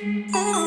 Ooh.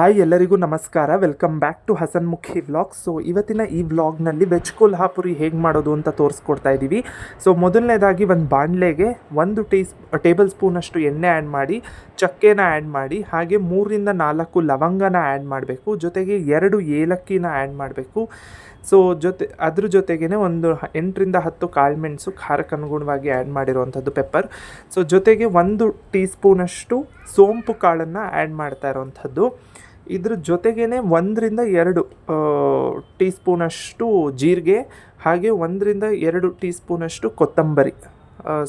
Hi ಎಲ್ಲರಿಗೂ ನಮಸ್ಕಾರ. Welcome back to Hasanmukhi vlog so ಇವತ್ತಿನ ಈ ವ್ಲಾಗ್ನಲ್ಲಿ ವೆಜ್ ಕೊಲ್ಹಾಪುರಿ ಹೇಗೆ ಮಾಡೋದು ಅಂತ ತೋರಿಸ್ಕೊಡ್ತಾ ಇದ್ದೀವಿ ಸೊ ಮೊದಲನೇದಾಗಿ ಒಂದು ಬಾಣಲೆಗೆ ಒಂದು ಟೀ ಟೇಬಲ್ ಸ್ಪೂನಷ್ಟು ಎಣ್ಣೆ ಆ್ಯಡ್ ಮಾಡಿ, ಚಕ್ಕೆನ ಆ್ಯಡ್ ಮಾಡಿ, ಹಾಗೆ ಮೂರರಿಂದ ನಾಲ್ಕು ಲವಂಗನ ಆ್ಯಡ್ ಮಾಡಬೇಕು. ಜೊತೆಗೆ ಎರಡು ಏಲಕ್ಕಿನ ಆ್ಯಡ್ ಮಾಡಬೇಕು. ಸೊ ಜೊತೆ, ಅದ್ರ ಜೊತೆಗೇ ಒಂದು ಎಂಟರಿಂದ ಹತ್ತು ಕಾಳುಮೆಣಸು ಖಾರಕ್ಕೆ ಅನುಗುಣವಾಗಿ ಆ್ಯಡ್ ಮಾಡಿರುವಂಥದ್ದು ಪೆಪ್ಪರ್ ಸೊ ಜೊತೆಗೆ ಒಂದು ಟೀ ಸ್ಪೂನಷ್ಟು ಸೋಂಪು ಕಾಳನ್ನು ಆ್ಯಡ್ ಮಾಡ್ತಾ ಇರೋವಂಥದ್ದು. ಇದ್ರ ಜೊತೆಗೇ ಒಂದರಿಂದ ಎರಡು ಟೀ ಸ್ಪೂನಷ್ಟು ಜೀರಿಗೆ, ಹಾಗೆ ಒಂದರಿಂದ ಎರಡು ಟೀ ಸ್ಪೂನಷ್ಟು ಕೊತ್ತಂಬರಿ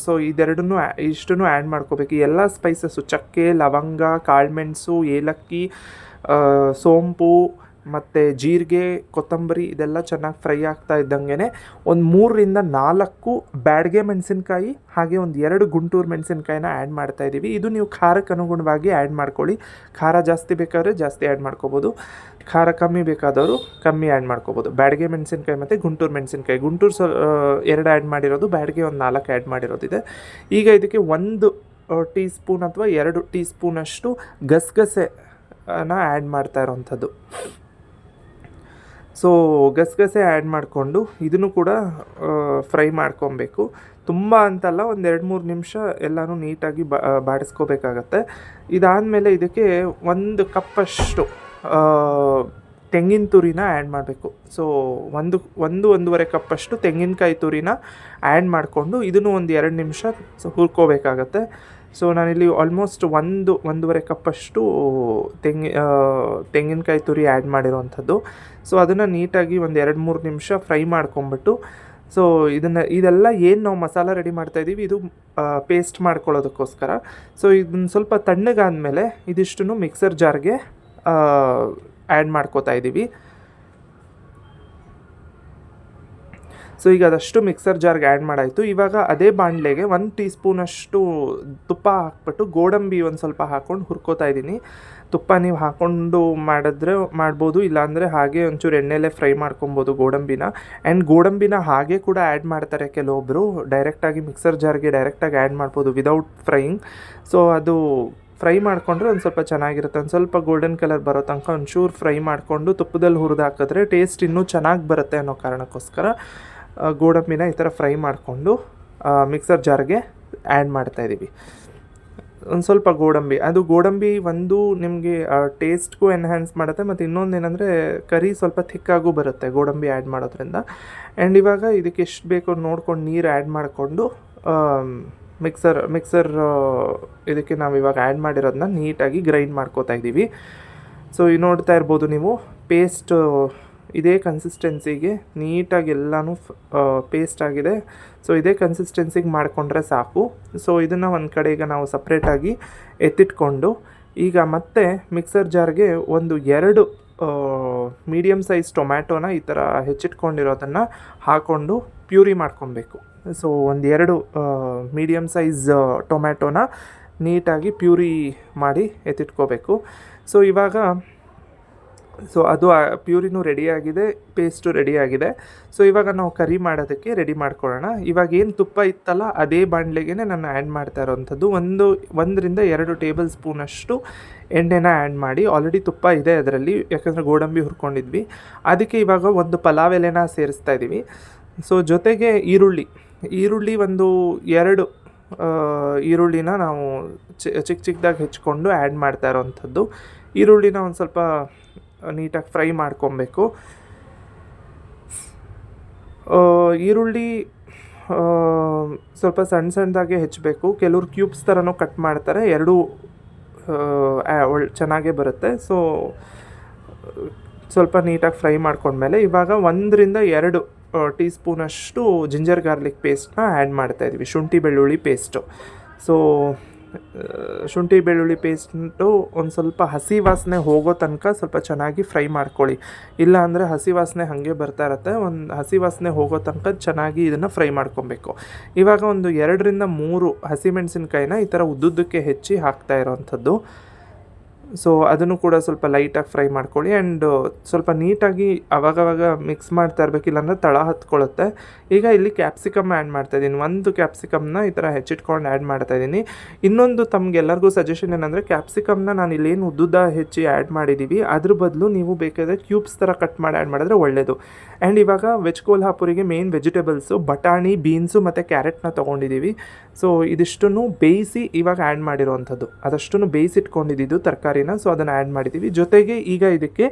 ಸೊ ಇದೆರಡನ್ನೂ ಇಷ್ಟನ್ನು ಆ್ಯಡ್ ಮಾಡ್ಕೋಬೇಕು. ಎಲ್ಲ ಸ್ಪೈಸಸ್ಸು ಚಕ್ಕೆ, ಲವಂಗ, ಕಾಳುಮೆಣಸು, ಏಲಕ್ಕಿ ಸೋಂಪು ಮತ್ತು ಜೀರಿಗೆ, ಕೊತ್ತಂಬರಿ ಇದೆಲ್ಲ ಚೆನ್ನಾಗಿ ಫ್ರೈ ಆಗ್ತಾ ಇದ್ದಂಗೆ ಒಂದು ಮೂರರಿಂದ ನಾಲ್ಕು ಬ್ಯಾಡಗೆ ಮೆಣಸಿನ್ಕಾಯಿ, ಹಾಗೆ ಒಂದು ಎರಡು ಗುಂಟೂರು ಮೆಣಸಿನ್ಕಾಯಿನ ಆ್ಯಡ್ ಮಾಡ್ತಾ ಇದ್ದೀವಿ ಇದು ನೀವು ಖಾರಕ್ಕೆ ಅನುಗುಣವಾಗಿ ಆ್ಯಡ್ ಮಾಡ್ಕೊಳ್ಳಿ. ಖಾರ ಜಾಸ್ತಿ ಬೇಕಾದರೆ ಜಾಸ್ತಿ ಆ್ಯಡ್ ಮಾಡ್ಕೋಬೋದು. ಖಾರ ಕಮ್ಮಿ ಬೇಕಾದವರು ಕಮ್ಮಿ ಆ್ಯಡ್ ಮಾಡ್ಕೋಬೋದು. ಬ್ಯಾಡಗೆ ಮೆಣಸಿನ್ಕಾಯಿ ಮತ್ತು ಗುಂಟೂರು ಮೆಣಸಿನ್ಕಾಯಿ. ಗುಂಟೂರು ಸೊ ಎರಡು ಆ್ಯಡ್ ಮಾಡಿರೋದು, ಬ್ಯಾಡಗೆ ಒಂದು ನಾಲ್ಕು ಆ್ಯಡ್ ಮಾಡಿರೋದಿದೆ. ಈಗ ಇದಕ್ಕೆ ಒಂದು ಟೀ ಸ್ಪೂನ್ ಅಥವಾ ಎರಡು ಟೀ ಸ್ಪೂನಷ್ಟು ಗಸಗಸೆ ನ ಆ್ಯಡ್ ಮಾಡ್ತಾ ಇರೋವಂಥದ್ದು ಸೊ ಗಸಗಸೆ ಆ್ಯಡ್ ಮಾಡಿಕೊಂಡು ಇದನ್ನು ಕೂಡ ಫ್ರೈ ಮಾಡ್ಕೊಬೇಕು. ತುಂಬ ಅಂತಲ್ಲ ಒಂದು ಎರಡು ಮೂರು ನಿಮಿಷ ಎಲ್ಲನೂ ನೀಟಾಗಿ ಬಾಡಿಸ್ಕೋಬೇಕಾಗತ್ತೆ. ಇದಾದಮೇಲೆ ಇದಕ್ಕೆ ಒಂದು ಕಪ್ಪಷ್ಟು ತೆಂಗಿನ ತುರಿನ ಆ್ಯಡ್ ಮಾಡಬೇಕು. ಸೊ ಒಂದು ಒಂದು, ಒಂದೂವರೆ ಕಪ್ಪಷ್ಟು ತೆಂಗಿನಕಾಯಿ ತುರಿನ ಆ್ಯಡ್ ಮಾಡಿಕೊಂಡು ಇದನ್ನು ಒಂದು ಎರಡು ನಿಮಿಷ ಹುರ್ಕೋಬೇಕಾಗತ್ತೆ. ಸೊ ನಾನಿಲ್ಲಿ ಆಲ್ಮೋಸ್ಟ್ ಒಂದು, ಒಂದೂವರೆ ಕಪ್ಪಷ್ಟು ತೆಂಗಿ ತೆಂಗಿನಕಾಯಿ ತುರಿ ಆ್ಯಡ್ ಮಾಡಿರೋವಂಥದ್ದು. ಸೊ ಅದನ್ನು ನೀಟಾಗಿ ಒಂದು ಎರಡು, ಮೂರು ನಿಮಿಷ ಫ್ರೈ ಮಾಡ್ಕೊಂಬಿಟ್ಟು ಸೊ ಇದನ್ನು, ಇದೆಲ್ಲ ಏನು ನಾವು ಮಸಾಲ ರೆಡಿ ಮಾಡ್ತಾ ಇದ್ದೀವಿ, ಇದು ಪೇಸ್ಟ್ ಮಾಡ್ಕೊಳ್ಳೋದಕ್ಕೋಸ್ಕರ. ಸೊ ಇದನ್ನ ಸ್ವಲ್ಪ ತಣ್ಣಗಾದ್ಮೇಲೆ ಇದಿಷ್ಟನ್ನು ಮಿಕ್ಸರ್ ಜಾರ್ಗೆ ಆ್ಯಡ್ ಮಾಡ್ಕೋತಾ ಇದ್ದೀವಿ. ಸೊ ಈಗ ಅದಷ್ಟು ಮಿಕ್ಸರ್ ಜಾರ್ಗೆ ಆ್ಯಡ್ ಮಾಡಾಯಿತು. ಇವಾಗ ಅದೇ ಬಾಣಲೆಗೆ ಒಂದು ಟೀ ಸ್ಪೂನಷ್ಟು ತುಪ್ಪ ಹಾಕ್ಬಿಟ್ಟು ಗೋಡಂಬಿ ಒಂದು ಸ್ವಲ್ಪ ಹಾಕ್ಕೊಂಡು ಹುರ್ಕೋತಾ ಇದ್ದೀನಿ. ತುಪ್ಪ ನೀವು ಹಾಕ್ಕೊಂಡು ಮಾಡಿದ್ರೆ ಮಾಡ್ಬೋದು, ಇಲ್ಲಾಂದರೆ ಹಾಗೆ ಒಂಚೂರು ಎಣ್ಣೆಲೇ ಫ್ರೈ ಮಾಡ್ಕೊಬೋದು ಗೋಡಂಬಿನ. ಆ್ಯಂಡ್ ಗೋಡಂಬಿನ ಹಾಗೆ ಕೂಡ ಆ್ಯಡ್ ಮಾಡ್ತಾರೆ ಕೆಲವೊಬ್ಬರು ಡೈರೆಕ್ಟಾಗಿ ಮಿಕ್ಸರ್ ಜಾರ್ಗೆ ಡೈರೆಕ್ಟಾಗಿ ಆ್ಯಡ್ ಮಾಡ್ಬೋದು ವಿದೌಟ್ ಫ್ರೈಯಿಂಗ್ ಸೊ ಅದು ಫ್ರೈ ಮಾಡಿಕೊಂಡ್ರೆ ಒಂದು ಸ್ವಲ್ಪ ಚೆನ್ನಾಗಿರುತ್ತೆ. ಒಂದು ಸ್ವಲ್ಪ ಗೋಲ್ಡನ್ ಕಲರ್ ಬರೋ ತನಕ ಒಂಚೂರು ಫ್ರೈ ಮಾಡಿಕೊಂಡು ತುಪ್ಪದಲ್ಲಿ ಹುರಿದು ಹಾಕಿದ್ರೆ ಟೇಸ್ಟ್ ಇನ್ನೂ ಚೆನ್ನಾಗಿ ಬರುತ್ತೆ ಅನ್ನೋ ಕಾರಣಕ್ಕೋಸ್ಕರ ಗೋಡಂಬಿನ ಈ ಥರ ಫ್ರೈ ಮಾಡಿಕೊಂಡು ಮಿಕ್ಸರ್ ಜಾರ್ಗೆ ಆ್ಯಡ್ ಮಾಡ್ತಾಯಿದ್ದೀವಿ ಒಂದು ಸ್ವಲ್ಪ ಗೋಡಂಬಿ, ಅದು ಗೋಡಂಬಿ ಒಂದು ನಿಮಗೆ ಟೇಸ್ಟ್ಗೂ ಎನ್ಹ್ಯಾನ್ಸ್ ಮಾಡುತ್ತೆ, ಮತ್ತು ಇನ್ನೊಂದು ಏನಂದರೆ ಕರಿ ಸ್ವಲ್ಪ ಥಿಕ್ಕಾಗೂ ಬರುತ್ತೆ ಗೋಡಂಬಿ ಆ್ಯಡ್ ಮಾಡೋದ್ರಿಂದ. ಆ್ಯಂಡ್ ಇವಾಗ ಇದಕ್ಕೆ ಎಷ್ಟು ಬೇಕೋ ನೋಡ್ಕೊಂಡು ನೀರು ಆ್ಯಡ್ ಮಾಡಿಕೊಂಡು ಮಿಕ್ಸರ್ ಮಿಕ್ಸರ್ ಇದಕ್ಕೆ ನಾವು ಇವಾಗ ಆ್ಯಡ್ ಮಾಡಿರೋದನ್ನ ನೀಟಾಗಿ ಗ್ರೈಂಡ್ ಮಾಡ್ಕೋತಾ ಇದ್ದೀವಿ. ಸೊ ನೋಡ್ತಾ ಇರ್ಬೋದು ನೀವು ಪೇಸ್ಟ್ ಇದೇ ಕನ್ಸಿಸ್ಟೆನ್ಸಿಗೆ ನೀಟಾಗಿ ಎಲ್ಲನೂ ಪೇಸ್ಟ್ ಆಗಿದೆ. ಸೊ ಇದೇ ಕನ್ಸಿಸ್ಟೆನ್ಸಿಗೆ ಮಾಡಿಕೊಂಡ್ರೆ ಸಾಕು. ಸೊ ಇದನ್ನು ಒಂದು ಕಡೆ ಈಗ ನಾವು ಸಪ್ರೇಟಾಗಿ ಎತ್ತಿಟ್ಕೊಂಡು, ಈಗ ಮತ್ತೆ ಮಿಕ್ಸರ್ ಜಾರ್ಗೆ ಒಂದು ಎರಡು ಮೀಡಿಯಮ್ ಸೈಜ್ ಟೊಮ್ಯಾಟೋನ ಈ ಥರ ಹೆಚ್ಚಿಟ್ಕೊಂಡಿರೋದನ್ನು ಹಾಕ್ಕೊಂಡು ಪ್ಯೂರಿ ಮಾಡ್ಕೊಬೇಕು. ಸೊ ಒಂದು ಎರಡು ಮೀಡಿಯಮ್ ಸೈಜ್ ಟೊಮ್ಯಾಟೋನ ನೀಟಾಗಿ ಪ್ಯೂರಿ ಮಾಡಿ ಎತ್ತಿಟ್ಕೋಬೇಕು. ಸೊ ಇವಾಗ ಸೊ ಅದು ಪ್ಯೂರಿನೂ ರೆಡಿಯಾಗಿದೆ, ಪೇಸ್ಟು ರೆಡಿಯಾಗಿದೆ. ಸೊ ಇವಾಗ ನಾವು ಕರಿ ಮಾಡೋದಕ್ಕೆ ರೆಡಿ ಮಾಡ್ಕೊಳ್ಳೋಣ. ಇವಾಗ ಏನು ತುಪ್ಪ ಇತ್ತಲ್ಲ, ಅದೇ ಬಾಣಲೆಗೆ ನಾನು ಆ್ಯಡ್ ಮಾಡ್ತಾ ಇರೋವಂಥದ್ದು ಒಂದು, ಒಂದರಿಂದ ಎರಡು ಟೇಬಲ್ ಸ್ಪೂನಷ್ಟು ಎಣ್ಣೆನ ಆ್ಯಡ್ ಮಾಡಿ ಆಲ್ರೆಡಿ ತುಪ್ಪ ಇದೆ ಅದರಲ್ಲಿ, ಯಾಕಂದರೆ ಗೋಡಂಬಿ ಹುರ್ಕೊಂಡಿದ್ವಿ. ಅದಕ್ಕೆ ಇವಾಗ ಒಂದು ಪಲಾವ್ ಎಲೆನ ಸೇರಿಸ್ತಾ ಇದ್ದೀವಿ ಸೊ ಜೊತೆಗೆ ಈರುಳ್ಳಿ. ಈರುಳ್ಳಿ ಒಂದು ಎರಡು ಈರುಳ್ಳಿನ ನಾವು ಚಿಕ್ಕ ಚಿಕ್ಕದಾಗಿ ಹೆಚ್ಕೊಂಡು ಆ್ಯಡ್ ಮಾಡ್ತಾ ಇರೋವಂಥದ್ದು ಈರುಳ್ಳಿನ ಒಂದು ಸ್ವಲ್ಪ ನೀಟಾಗಿ ಫ್ರೈ ಮಾಡ್ಕೊಬೇಕು. ಈರುಳ್ಳಿ ಸ್ವಲ್ಪ ಸಣ್ಣ ಸಣ್ಣದಾಗೆ ಹೆಚ್ಚಬೇಕು. ಕೆಲವ್ರು ಕ್ಯೂಬ್ಸ್ ಥರನೂ ಕಟ್ ಮಾಡ್ತಾರೆ. ಎರಡೂ ಒಳ್ಳೆ ಚೆನ್ನಾಗೇ ಬರುತ್ತೆ. ಸೊ, ಸ್ವಲ್ಪ ನೀಟಾಗಿ ಫ್ರೈ ಮಾಡ್ಕೊಂಡ್ಮೇಲೆ ಇವಾಗ ಒಂದರಿಂದ ಎರಡು ಟೀ ಸ್ಪೂನಷ್ಟು ಜಿಂಜರ್ ಗಾರ್ಲಿಕ್ ಪೇಸ್ಟ್ನ ಆ್ಯಡ್ ಮಾಡ್ತಾ ಇದ್ವಿ. ಶುಂಠಿ ಬೆಳ್ಳುಳ್ಳಿ ಪೇಸ್ಟು. ಸೊ ಶುಂಠಿ ಬೆಳ್ಳುಳ್ಳಿ ಪೇಸ್ಟು ಒಂದು ಸ್ವಲ್ಪ ಹಸಿ ವಾಸನೆ ಹೋಗೋ ತನಕ ಸ್ವಲ್ಪ ಚೆನ್ನಾಗಿ ಫ್ರೈ ಮಾಡ್ಕೊಳ್ಳಿ. ಇಲ್ಲ ಅಂದರೆ ಹಸಿ ವಾಸನೆ ಹಾಗೆ ಬರ್ತಾ ಇರತ್ತೆ. ಒಂದು ಹಸಿ ವಾಸನೆ ಹೋಗೋ ತನಕ ಚೆನ್ನಾಗಿ ಇದನ್ನು ಫ್ರೈ ಮಾಡ್ಕೊಬೇಕು. ಇವಾಗ ಒಂದು ಎರಡರಿಂದ ಮೂರು ಹಸಿಮೆಣಸಿನ್ಕಾಯಿನ ಈ ಥರ ಉದ್ದುದ್ದಕ್ಕೆ ಹೆಚ್ಚಿ ಹಾಕ್ತಾ ಇರೋವಂಥದ್ದು ಸೊ ಅದನ್ನು ಕೂಡ ಸ್ವಲ್ಪ ಲೈಟಾಗಿ ಫ್ರೈ ಮಾಡ್ಕೊಳ್ಳಿ ಆ್ಯಂಡ್ ಸ್ವಲ್ಪ ನೀಟಾಗಿ ಅವಾಗವಾಗ ಮಿಕ್ಸ್ ಮಾಡ್ತಾ ಇರಬೇಕು ಅಂದರೆ ತಳ ಹತ್ಕೊಳ್ಳುತ್ತೆ ಈಗ ಇಲ್ಲಿ ಕ್ಯಾಪ್ಸಿಕಮ್ ಆ್ಯಡ್ ಮಾಡ್ತಾ ಇದ್ದೀನಿ. ಒಂದು ಕ್ಯಾಪ್ಸಿಕಮ್ನ ಈ ಥರ ಹೆಚ್ಚಿಟ್ಕೊಂಡು ಆ್ಯಡ್ ಮಾಡ್ತಾ ಇದ್ದೀನಿ. ಇನ್ನೊಂದು ತಮಗೆಲ್ಲರಿಗೂ ಸಜೆಷನ್ ಏನಂದರೆ ಕ್ಯಾಪ್ಸಿಕಮ್ನ ನಾನು ಇಲ್ಲೇನು ಉದ್ದುದ್ದ ಹೆಚ್ಚಿ ಆ್ಯಡ್ ಮಾಡಿದ್ದೀವಿ ಅದ್ರ ಬದಲು ನೀವು ಬೇಕಾದರೆ ಕ್ಯೂಬ್ಸ್ ಥರ ಕಟ್ ಮಾಡಿ ಆ್ಯಡ್ ಮಾಡಿದ್ರೆ ಒಳ್ಳೆಯದು ಆ್ಯಂಡ್ ಇವಾಗ ವೆಜ್ ಕೋಲ್ಹಾಪುರಿಗೆ ಮೇನ್ ವೆಜಿಟೇಬಲ್ಸು ಬಟಾಣಿ ಬೀನ್ಸು ಮತ್ತು ಕ್ಯಾರೆಟ್ನ ತೊಗೊಂಡಿದ್ದೀವಿ ಸೊ ಇದಿಷ್ಟನ್ನು ಬೇಯಿಸಿ ಇವಾಗ ಆ್ಯಡ್ ಮಾಡಿರೋವಂಥದ್ದು. ಅದಷ್ಟನ್ನು ಬೇಯಿಸಿಟ್ಕೊಂಡಿದ್ದು ತರಕಾರಿನ ಸೊ ಅದನ್ನು ಆ್ಯಡ್ ಮಾಡಿದ್ದೀವಿ. ಜೊತೆಗೆ ಈಗ ಇದಕ್ಕೆ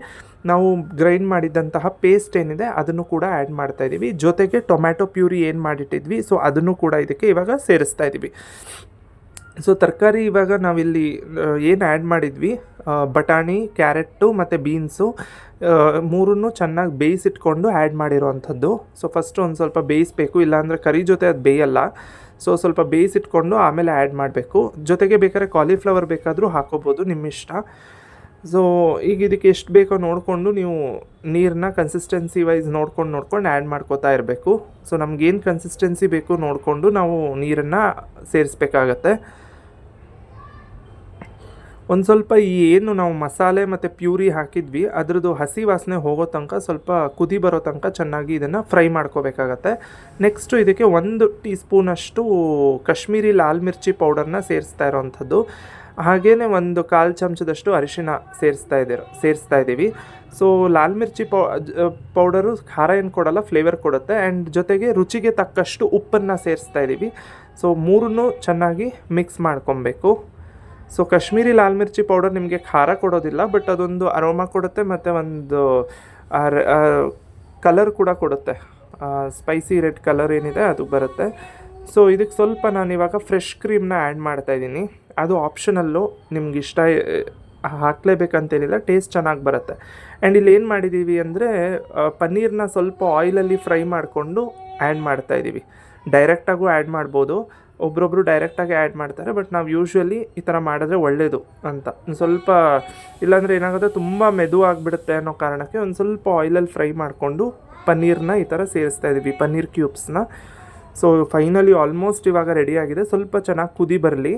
ನಾವು ಗ್ರೈಂಡ್ ಮಾಡಿದಂತಹ ಪೇಸ್ಟ್ ಏನಿದೆ, ಅದನ್ನು ಕೂಡ ಆ್ಯಡ್ ಮಾಡ್ತಾ ಇದ್ದೀವಿ. ಜೊತೆಗೆ ಟೊಮ್ಯಾಟೊ ಪ್ಯೂರಿ ಏನು ಮಾಡಿಟ್ಟಿದ್ವಿ ಸೊ ಅದನ್ನು ಕೂಡ ಇದಕ್ಕೆ ಇವಾಗ ಸೇರಿಸ್ತಾ ಇದ್ದೀವಿ. ಸೊ ತರಕಾರಿ ಇವಾಗ ನಾವಿಲ್ಲಿ ಏನು ಆ್ಯಡ್ ಮಾಡಿದ್ವಿ ಬಟಾಣಿ, ಕ್ಯಾರೆಟ್ಟು ಮತ್ತು ಬೀನ್ಸು ಮೂರನ್ನು ಚೆನ್ನಾಗಿ ಬೇಯಿಸಿಟ್ಕೊಂಡು ಆ್ಯಡ್ ಮಾಡಿರೋವಂಥದ್ದು. ಸೊ ಫಸ್ಟ್ ಒಂದು ಸ್ವಲ್ಪ ಬೇಯಿಸಬೇಕು, ಇಲ್ಲಾಂದರೆ ಕರಿ ಜೊತೆ ಅದು ಬೇಯಲ್ಲ. ಸೊ ಸ್ವಲ್ಪ ಬೇಯಿಸಿಟ್ಕೊಂಡು ಆಮೇಲೆ ಆ್ಯಡ್ ಮಾಡಬೇಕು. ಜೊತೆಗೆ ಬೇಕಾದ್ರೆ ಕಾಲಿಫ್ಲವರ್ ಬೇಕಾದರೂ ಹಾಕೋಬೋದು ನಿಮ್ಮ ಇಷ್ಟ ಸೊ ಈಗ ಇದಕ್ಕೆ ಎಷ್ಟು ಬೇಕೋ ನೋಡಿಕೊಂಡು ನೀವು ನೀರನ್ನ ಕನ್ಸಿಸ್ಟೆನ್ಸಿ ವೈಸ್ ನೋಡ್ಕೊಂಡು ನೋಡ್ಕೊಂಡು ಆ್ಯಡ್ ಮಾಡ್ಕೋತಾ ಇರಬೇಕು. ಸೊ ನಮಗೇನು ಕನ್ಸಿಸ್ಟೆನ್ಸಿ ಬೇಕು ನೋಡಿಕೊಂಡು ನಾವು ನೀರನ್ನು ಸೇರಿಸ್ಬೇಕಾಗತ್ತೆ. ಒಂದು ಸ್ವಲ್ಪ ಈ ಏನು ನಾವು ಮಸಾಲೆ ಮತ್ತು ಪ್ಯೂರಿ ಹಾಕಿದ್ವಿ, ಅದ್ರದ್ದು ಹಸಿ ವಾಸನೆ ಹೋಗೋ ತನಕ ಸ್ವಲ್ಪ ಕುದಿ ಬರೋ ತನಕ ಚೆನ್ನಾಗಿ ಇದನ್ನು ಫ್ರೈ ಮಾಡ್ಕೋಬೇಕಾಗತ್ತೆ. ನೆಕ್ಸ್ಟು ಇದಕ್ಕೆ ಒಂದು ಟೀ ಸ್ಪೂನಷ್ಟು ಕಾಶ್ಮೀರಿ ಲಾಲ್ ಮಿರ್ಚಿ ಪೌಡರ್ನ ಸೇರಿಸ್ತಾ ಇರೋವಂಥದ್ದು ಹಾಗೇ ಒಂದು ಕಾಲು ಚಮಚದಷ್ಟು ಅರಿಶಿನ ಸೇರಿಸ್ತಾ ಇದ್ದೀರ ಸೇರಿಸ್ತಾ ಇದ್ದೀವಿ. ಸೊ ಲಾಲ್ ಮಿರ್ಚಿ ಪೌ ಪೌಡರು ಖಾರ ಏನು ಕೊಡಲ್ಲ, ಫ್ಲೇವರ್ ಕೊಡುತ್ತೆ. ಆ್ಯಂಡ್ ಜೊತೆಗೆ ರುಚಿಗೆ ತಕ್ಕಷ್ಟು ಉಪ್ಪನ್ನು ಸೇರಿಸ್ತಾ ಇದ್ದೀವಿ. ಸೊ ಮೂರನ್ನು ಚೆನ್ನಾಗಿ ಮಿಕ್ಸ್ ಮಾಡ್ಕೊಬೇಕು. ಸೊ ಕಾಶ್ಮೀರಿ ಲಾಲ್ ಮಿರ್ಚಿ ಪೌಡರ್ ನಿಮಗೆ ಖಾರ ಕೊಡೋದಿಲ್ಲ ಬಟ್ ಅದೊಂದು ಅರೋಮಾ ಕೊಡುತ್ತೆ, ಮತ್ತು ಒಂದು ಕಲರ್ ಕೂಡ ಕೊಡುತ್ತೆ. ಸ್ಪೈಸಿ ರೆಡ್ ಕಲರ್ ಏನಿದೆ, ಅದು ಬರುತ್ತೆ. ಸೊ ಇದಕ್ಕೆ ಸ್ವಲ್ಪ ನಾನು ಇವಾಗ ಫ್ರೆಶ್ ಕ್ರೀಮ್ನ ಆ್ಯಡ್ ಮಾಡ್ತಾ ಇದ್ದೀನಿ. ಅದು ಆಪ್ಷನಲ್ಲು ನಿಮ್ಗೆ ಇಷ್ಟ ಹಾಕಲೇಬೇಕಂತೇನಿಲ್ಲ ಟೇಸ್ಟ್ ಚೆನ್ನಾಗಿ ಬರುತ್ತೆ. ಆ್ಯಂಡ್ ಇಲ್ಲಿ ಏನು ಮಾಡಿದ್ದೀವಿ ಅಂದರೆ ಪನ್ನೀರ್ನ ಸ್ವಲ್ಪ ಆಯಿಲಲ್ಲಿ ಫ್ರೈ ಮಾಡಿಕೊಂಡು ಆ್ಯಡ್ ಮಾಡ್ತಾ ಇದ್ದೀವಿ ಡೈರೆಕ್ಟಾಗೂ ಆ್ಯಡ್ ಮಾಡ್ಬೋದು. ಒಬ್ರೊಬ್ರು ಡೈರೆಕ್ಟಾಗಿ ಆ್ಯಡ್ ಮಾಡ್ತಾರೆ ಬಟ್ ನಾವು ಯೂಶ್ವಲಿ ಈ ಥರ ಮಾಡಿದ್ರೆ ಒಳ್ಳೆಯದು ಅಂತ. ಒಂದು ಸ್ವಲ್ಪ, ಇಲ್ಲಾಂದರೆ ಏನಾಗುತ್ತೆ, ತುಂಬ ಮೆದು ಆಗಿಬಿಡುತ್ತೆ ಅನ್ನೋ ಕಾರಣಕ್ಕೆ ಒಂದು ಸ್ವಲ್ಪ ಆಯಿಲಲ್ಲಿ ಫ್ರೈ ಮಾಡಿಕೊಂಡು ಪನ್ನೀರ್ನ ಈ ಥರ ಸೇರಿಸ್ತಾ ಇದ್ದೀವಿ ಪನ್ನೀರ್ ಕ್ಯೂಬ್ಸ್ನ ಸೊ ಫೈನಲಿ ಆಲ್ಮೋಸ್ಟ್ ಇವಾಗ ರೆಡಿಯಾಗಿದೆ ಸ್ವಲ್ಪ ಚೆನ್ನಾಗಿ ಕುದಿ ಬರಲಿ.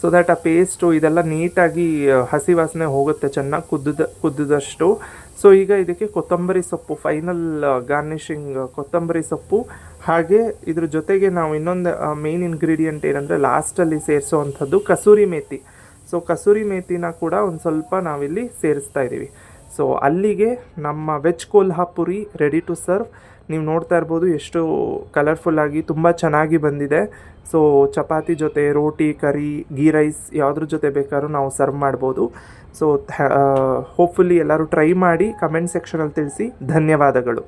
ಸೊ ದ್ಯಾಟ್ ಆ ಪೇಸ್ಟು ಇದೆಲ್ಲ ನೀಟಾಗಿ ಹಸಿ ವಾಸನೆ ಹೋಗುತ್ತೆ, ಚೆನ್ನಾಗಿ ಕುದ್ದ ಕುದ್ದಿದಷ್ಟು. ಸೊ ಈಗ ಇದಕ್ಕೆ ಕೊತ್ತಂಬರಿ ಸೊಪ್ಪು ಫೈನಲ್ ಗಾರ್ನಿಷಿಂಗ್ ಕೊತ್ತಂಬರಿ ಸೊಪ್ಪು. ಹಾಗೆ ಇದ್ರ ಜೊತೆಗೆ ನಾವು ಇನ್ನೊಂದು ಮೇನ್ ಇಂಗ್ರೀಡಿಯೆಂಟ್ ಏನಂದರೆ ಲಾಸ್ಟಲ್ಲಿ ಸೇರಿಸೋವಂಥದ್ದು ಕಸೂರಿ ಮೇಥಿ ಸೊ ಕಸೂರಿ ಮೇಥಿನ ಕೂಡ ಒಂದು ಸ್ವಲ್ಪ ನಾವಿಲ್ಲಿ ಸೇರಿಸ್ತಾ ಇದ್ದೀವಿ ಸೊ ಅಲ್ಲಿಗೆ ನಮ್ಮ veg Kolhapuri ready to serve ನೀವು ನೋಡ್ತಾ ಇರ್ಬೋದು ಎಷ್ಟು ಕಲರ್ಫುಲ್ಲಾಗಿ ತುಂಬ ಚೆನ್ನಾಗಿ ಬಂದಿದೆ. ಸೊ ಚಪಾತಿ ಜೊತೆ ರೋಟಿ, ಕರಿ ಗೀ ರೈಸ್ ಯಾವುದ್ರ ಜೊತೆ ಬೇಕಾದ್ರೂ ನಾವು ಸರ್ವ್ ಮಾಡ್ಬೋದು. ಸೊ ಹೋಪ್ಫುಲ್ಲಿ ಎಲ್ಲರೂ ಟ್ರೈ ಮಾಡಿ ಕಮೆಂಟ್ ಸೆಕ್ಷನಲ್ಲಿ ತಿಳಿಸಿ. ಧನ್ಯವಾದಗಳು.